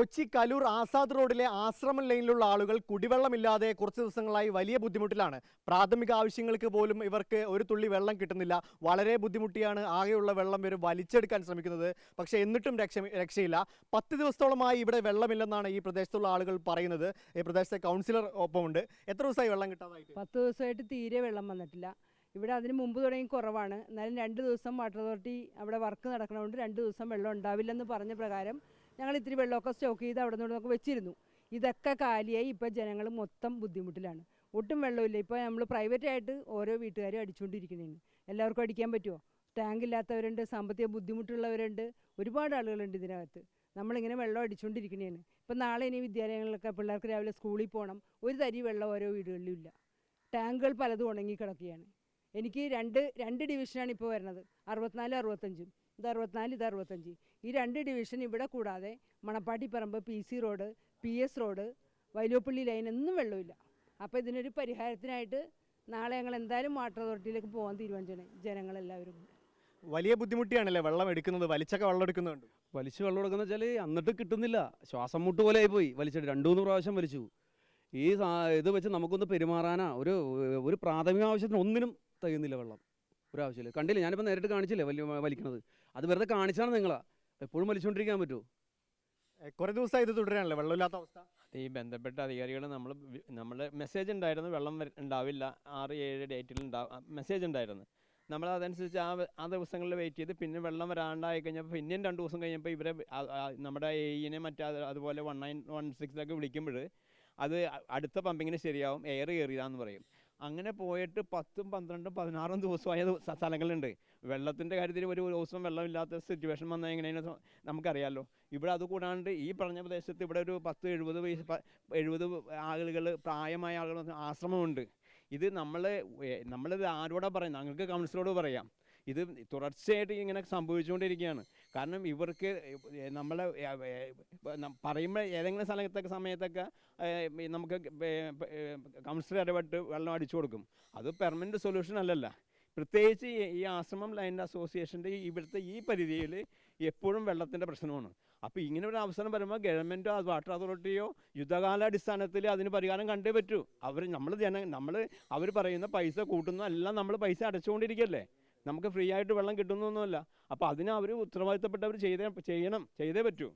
കൊച്ചി കലൂർ ആസാദ് റോഡിലെ ആശ്രമം ലൈനിലുള്ള ആളുകൾ കുടിവെള്ളമില്ലാതെ കുറച്ച് ദിവസങ്ങളായി വലിയ ബുദ്ധിമുട്ടിലാണ്. പ്രാഥമിക ആവശ്യങ്ങൾക്ക് പോലും ഇവർക്ക് ഒരു തുള്ളി വെള്ളം കിട്ടുന്നില്ല. വളരെ ബുദ്ധിമുട്ടിയാണ് ആകെയുള്ള വെള്ളം ഇവർ വലിച്ചെടുക്കാൻ ശ്രമിക്കുന്നത്. പക്ഷേ എന്നിട്ടും രക്ഷ രക്ഷയില്ല. പത്ത് ദിവസത്തോളമായി ഇവിടെ വെള്ളമില്ലെന്നാണ് ഈ പ്രദേശത്തുള്ള ആളുകൾ പറയുന്നത്. ഈ പ്രദേശത്തെ കൗൺസിലർ ഒപ്പമുണ്ട്. എത്ര ദിവസമായി വെള്ളം കിട്ടാതായിട്ട്? പത്ത് ദിവസമായിട്ട് തീരെ വെള്ളം വന്നിട്ടില്ല. ഇവിടെ അതിന് മുമ്പ് തുടങ്ങി കുറവാണ്. എന്നാലും രണ്ട് ദിവസം വാട്ടർ അതോറിറ്റി അവിടെ വർക്ക് നടക്കണതുകൊണ്ട് രണ്ട് ദിവസം വെള്ളം ഉണ്ടാവില്ലെന്ന് പറഞ്ഞ പ്രകാരം ഞങ്ങൾ ഇത്തിരി വെള്ളമൊക്കെ സ്റ്റോക്ക് ചെയ്ത് അവിടെ നിന്ന് വെച്ചിരുന്നു. ഇതൊക്കെ കാലിയായി ഇപ്പോൾ ജനങ്ങൾ മൊത്തം ബുദ്ധിമുട്ടിലാണ്. ഒട്ടും വെള്ളമില്ല. ഇപ്പോൾ നമ്മൾ പ്രൈവറ്റായിട്ട് ഓരോ വീട്ടുകാരും അടിച്ചുകൊണ്ടിരിക്കുന്നതാണ് എല്ലാവർക്കും അടിക്കാൻ പറ്റുമോ ടാങ്ക് ഇല്ലാത്തവരുണ്ട് സാമ്പത്തിക ബുദ്ധിമുട്ടുള്ളവരുണ്ട്. ഒരുപാട് ആളുകളുണ്ട് ഇതിനകത്ത്. നമ്മളിങ്ങനെ വെള്ളം അടിച്ചുകൊണ്ടിരിക്കുന്നതാണ് ഇപ്പം നാളെ ഇനി വിദ്യാലയങ്ങളിലൊക്കെ പിള്ളേർക്ക് രാവിലെ സ്കൂളിൽ പോകണം ഒരു തരി വെള്ളം ഓരോ വീടുകളിലും ഇല്ല. ടാങ്കുകൾ പലതും ഉണങ്ങി കിടക്കുകയാണ് എനിക്ക് രണ്ട് രണ്ട് ഡിവിഷനാണ് ഇപ്പോൾ വരുന്നത്. അറുപത്തിനാലും അറുപത്തഞ്ചും. ഇത് അറുപത്തിനാല് ഇത് അറുപത്തഞ്ച് ഈ രണ്ട് ഡിവിഷൻ ഇവിടെ കൂടാതെ Manappattipparambu P C road P S road Vyloppilly lane ഒന്നും വെള്ളമില്ല. അപ്പോൾ ഇതിനൊരു പരിഹാരത്തിനായിട്ട് നാളെ ഞങ്ങൾ എന്തായാലും വാട്ടർ അതോറിറ്റിയിലേക്ക് പോകാൻ തീരുമാനിച്ചാണ് ജനങ്ങളെല്ലാവരും. വലിയ ബുദ്ധിമുട്ടിയാണല്ലേ വെള്ളം എടുക്കുന്നത്? വലിച്ചൊക്കെ വെള്ളം എടുക്കുന്നുണ്ട്. വലിച്ച് വെള്ളം എടുക്കുന്ന വെച്ചാൽ എന്നിട്ട് കിട്ടുന്നില്ല. ശ്വാസം മുട്ട് പോലെ ആയിപ്പോയി. വലിച്ചിട്ട് രണ്ടു മൂന്ന് പ്രാവശ്യം വലിച്ചു. ഈ ഇത് വെച്ച് നമുക്കൊന്ന് പെരുമാറാനാ ഒരു ഒരു പ്രാഥമിക ആവശ്യത്തിന് ഒന്നിനും തികയുന്നില്ല വെള്ളം. ഒരാവശ്യമില്ല. കണ്ടില്ല? ഞാനിപ്പോൾ നേരിട്ട് കാണിച്ചില്ലേ വലിയ വലിക്കണത്? അത് വെറുതെ കാണിച്ചാണ് നിങ്ങളാ. എപ്പോഴും വലിച്ചുകൊണ്ടിരിക്കാൻ പറ്റുമോ കുറേ ദിവസമായി ഇത് തുടരാണല്ലോ വെള്ളമില്ലാത്ത അവസ്ഥ. ഈ ബന്ധപ്പെട്ട അധികാരികൾ നമ്മൾ നമ്മുടെ മെസ്സേജ് ഉണ്ടായിരുന്നു വെള്ളം ഉണ്ടാവില്ല. ആറ് ഏഴ് ഡേറ്റിൽ ഉണ്ടാവും മെസ്സേജ് ഉണ്ടായിരുന്നു. നമ്മൾ അതനുസരിച്ച് ആ ആ ദിവസങ്ങളിൽ വെയിറ്റ് ചെയ്ത് പിന്നെ വെള്ളം വരാണ്ടായി കഴിഞ്ഞപ്പോൾ പിന്നെയും രണ്ട് ദിവസം കഴിഞ്ഞപ്പോൾ ഇവരെ നമ്മുടെ എയിനെ മറ്റേ അതുപോലെ വൺ നയൻ വൺ സിക്സിലൊക്കെ വിളിക്കുമ്പോൾ അത് അടുത്ത പമ്പിങ്ങിന് ശരിയാവും എയർ കയറിയതാന്ന് പറയും. അങ്ങനെ പോയിട്ട് പത്തും പന്ത്രണ്ടും പതിനാറും ദിവസമായ ദിവ- സ്ഥ- സ്ഥലങ്ങളുണ്ട്. വെള്ളത്തിന്റെ കാര്യത്തിൽ ഒരു ദിവസം വെള്ളമില്ലാത്ത സിറ്റുവേഷൻ വന്നാൽ എങ്ങനെയാണ് നമുക്കറിയാമല്ലോ ഇവിടെ അത് കൂടാണ്ട് ഈ പറഞ്ഞ പ്രദേശത്ത് ഇവിടെ ഒരു പത്ത് എഴുപത് വയസ്സ് എഴുപത് ആളുകൾ പ്രായമായ ആളുകൾ ആശ്രമമുണ്ട്. ഇത് നമ്മൾ നമ്മളിത് ആരോടാ പറയുന്നത് ഞങ്ങൾക്ക് കൗൺസിലോട് പറയാം. ഇത് തുടർച്ചയായിട്ട് ഇങ്ങനെ സംഭവിച്ചുകൊണ്ടിരിക്കുകയാണ്. കാരണം ഇവർക്ക് നമ്മളെ പറയുമ്പോൾ ഏതെങ്കിലും സ്ഥലത്തൊക്കെ സമയത്തൊക്കെ നമുക്ക് കൗൺസിലർ ഇടപെട്ട് വെള്ളം അടിച്ചു കൊടുക്കും. അത് പെർമനന്റ് സൊല്യൂഷൻ അല്ലല്ല. പ്രത്യേകിച്ച് ഈ- ആശ്രമം ലൈൻ അസോസിയേഷന്റെ ഇവിടുത്തെ ഈ പരിധിയിൽ എപ്പോഴും വെള്ളത്തിന്റെ പ്രശ്നമാണ്. അപ്പോൾ ഇങ്ങനെ ഒരു അവസരം വരുമ്പോൾ ഗവൺമെന്റോ വാട്ടർ അതോറിറ്റിയോ യുദ്ധകാലാടിസ്ഥാനത്തിൽ അതിന് പരിഹാരം കണ്ടേ പറ്റൂ. അവർ നമ്മൾ ജന നമ്മൾ അവർ പറയുന്ന പൈസ കൂട്ടുന്ന എല്ലാം നമ്മൾ പൈസ അടച്ചുകൊണ്ടിരിക്കുകയല്ലേ നമുക്ക് ഫ്രീ ആയിട്ട് വെള്ളം കിട്ടുന്നൊന്നുമല്ല. അപ്പോൾ അതിന് അവർ ഉത്തരവാദിത്തപ്പെട്ടവർ ചെയ്തേ ചെയ്യണം. ചെയ്തേ പറ്റൂ.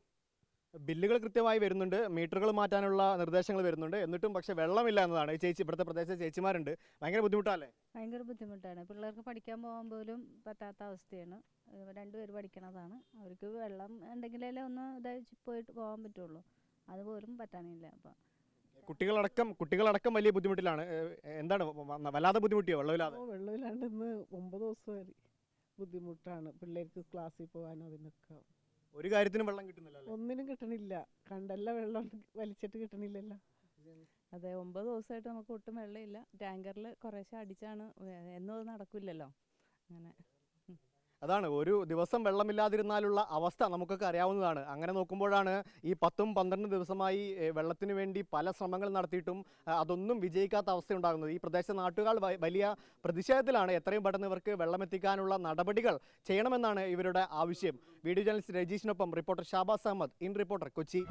ബില്ലുകൾ കൃത്യമായി വരുന്നുണ്ട്. മീറ്ററുകൾ മാറ്റാനുള്ള നിർദ്ദേശങ്ങൾ വരുന്നുണ്ട്. എന്നിട്ടും പക്ഷേ വെള്ളമില്ല എന്നതാണ്. ഈ ചേച്ചി ഇവിടുത്തെ പ്രദേശത്തെ ചേച്ചിമാരുണ്ട്. ഭയങ്കര ബുദ്ധിമുട്ടല്ലേ? ഭയങ്കര ബുദ്ധിമുട്ടാണ്. പിള്ളേർക്ക് പഠിക്കാൻ പോകാൻ പോലും പറ്റാത്ത അവസ്ഥയാണ്. രണ്ടുപേർ രണ്ടുപേര് പഠിക്കണതാണ്. അവർക്ക് വെള്ളം ഉണ്ടെങ്കിലല്ലേ ഒന്ന് ഇതായി പോയിട്ട് പോകാൻ പറ്റുള്ളൂ. അതുപോലും പറ്റാനില്ല. അപ്പം കുട്ടികളടക്കം കുട്ടികളടക്കം വലിയ ബുദ്ധിമുട്ടിലാണ്. എന്താണ് വല്ലാതെ ബുദ്ധിമുട്ടിയോ വെള്ളമില്ലാതെ? വെള്ളമില്ലാണ്ട് ഇന്ന് ഒമ്പത് ദിവസമായി ബുദ്ധിമുട്ടാണ്. പിള്ളേർക്ക് ക്ലാസ്സിൽ പോകാനും അതിനൊക്കെ. ഒരു കാര്യത്തിനും വെള്ളം കിട്ടുന്നില്ല അല്ലേ? ഒന്നിനും കിട്ടണില്ല. കണ്ടല്ല വെള്ളം വലിച്ചിട്ട് കിട്ടണില്ലല്ലോ. അതെ ഒമ്പത് ദിവസമായിട്ട് നമുക്ക് ഒട്ടും വെള്ളമില്ല. ടാങ്കറിൽ കുറേശ്ശെ അടിച്ചാണ്. എന്നും അത് നടക്കില്ലല്ലോ. അങ്ങനെ. അതാണ് ഒരു ദിവസം വെള്ളമില്ലാതിരുന്നാലുള്ള അവസ്ഥ നമുക്കൊക്കെ അറിയാവുന്നതാണ്. അങ്ങനെ നോക്കുമ്പോഴാണ് ഈ പത്തും പന്ത്രണ്ടും ദിവസമായി വെള്ളത്തിന് വേണ്ടി പല ശ്രമങ്ങൾ നടത്തിയിട്ടും അതൊന്നും വിജയിക്കാത്ത അവസ്ഥ ഉണ്ടാകുന്നത്. ഈ പ്രദേശ നാട്ടുകാർ വലിയ പ്രതിഷേധത്തിലാണ് എത്രയും പെട്ടെന്ന് ഇവർക്ക് വെള്ളമെത്തിക്കാനുള്ള നടപടികൾ ചെയ്യണമെന്നാണ് ഇവരുടെ ആവശ്യം. Video journalist രജീഷിനൊപ്പം reporter Shabaz Ahmed. In reporter Kochi.